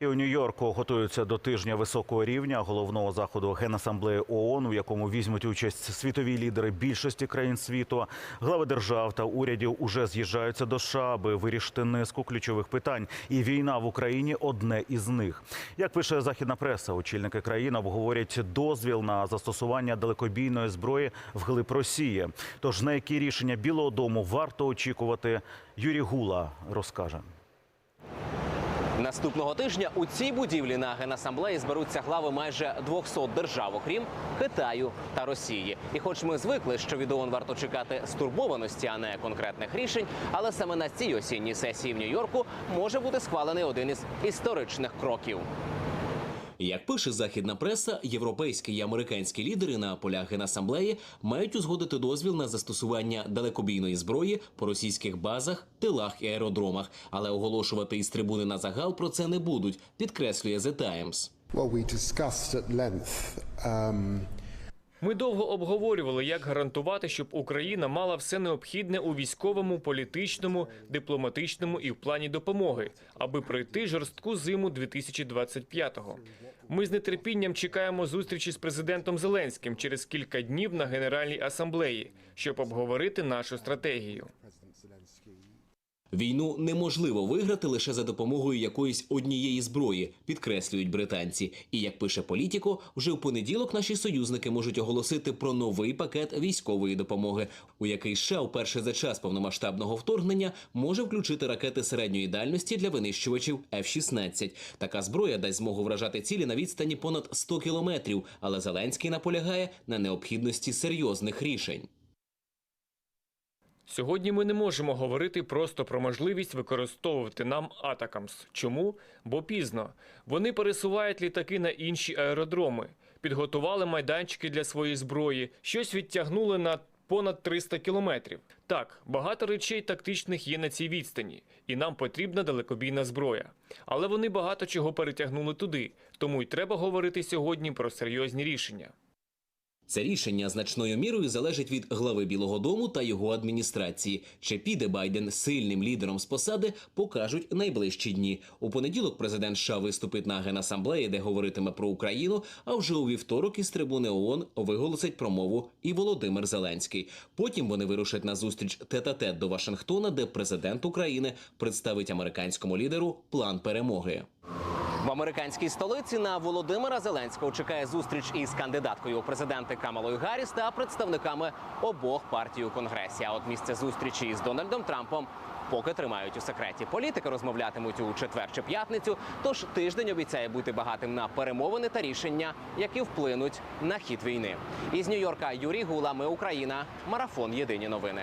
І у Нью-Йорку готуються до тижня високого рівня головного заходу Генасамблеї ООН, у якому візьмуть участь світові лідери більшості країн світу. Глави держав та урядів уже з'їжджаються до США, аби вирішити низку ключових питань. І війна в Україні одне із них. Як пише західна преса, очільники країн обговорять дозвіл на застосування далекобійної зброї вглиб Росії. Тож на які рішення Білого Дому варто очікувати, Юрій Гула розкаже. Наступного тижня у цій будівлі на генасамблеї зберуться глави майже 200 держав, окрім Китаю та Росії. І хоч ми звикли, що від ООН варто чекати стурбованості, а не конкретних рішень, але саме на цій осінній сесії в Нью-Йорку може бути схвалений один із історичних кроків. Як пише західна преса, європейські і американські лідери на полях генасамблеї мають узгодити дозвіл на застосування далекобійної зброї по російських базах, тилах і аеродромах, але оголошувати із трибуни на загал про це не будуть, підкреслює The Times. Well, we discussed at length um, Ми довго обговорювали, як гарантувати, щоб Україна мала все необхідне у військовому, політичному, дипломатичному і в плані допомоги, аби пройти жорстку зиму 2025-го. Ми з нетерпінням чекаємо зустрічі з президентом Зеленським через кілька днів на Генеральній асамблеї, щоб обговорити нашу стратегію. Війну неможливо виграти лише за допомогою якоїсь однієї зброї, підкреслюють британці. І як пише політіко, вже в понеділок наші союзники можуть оголосити про новий пакет військової допомоги, у який США вперше за час повномасштабного вторгнення може включити ракети середньої дальності для винищувачів F-16. Така зброя дасть змогу вражати цілі на відстані понад 100 кілометрів. Але Зеленський наполягає на необхідності серйозних рішень. Сьогодні ми не можемо говорити просто про можливість використовувати нам Атакамс. Чому? Бо пізно. Вони пересувають літаки на інші аеродроми, підготували майданчики для своєї зброї, щось відтягнули на понад 300 кілометрів. Так, багато речей тактичних є на цій відстані, і нам потрібна далекобійна зброя. Але вони багато чого перетягнули туди, тому й треба говорити сьогодні про серйозні рішення. Це рішення значною мірою залежить від глави Білого Дому та його адміністрації. Чи піде Байден сильним лідером з посади, покажуть найближчі дні. У понеділок президент США виступить на генасамблеї, де говоритиме про Україну. А вже у вівторок із трибуни ООН виголосить промову і Володимир Зеленський. Потім вони вирушать на зустріч тет-а-тет до Вашингтона, де президент України представить американському лідеру план перемоги. В американській столиці на Володимира Зеленського чекає зустріч із кандидаткою у президенти Камалою Гарріс та представниками обох партій у конгресі. А от місце зустрічі із Дональдом Трампом поки тримають у секреті. Політики розмовлятимуть у четвер чи п'ятницю. Тож тиждень обіцяє бути багатим на перемовини та рішення, які вплинуть на хід війни. Із Нью-Йорка Юрій Гула. Ми Україна. Марафон. Єдині новини.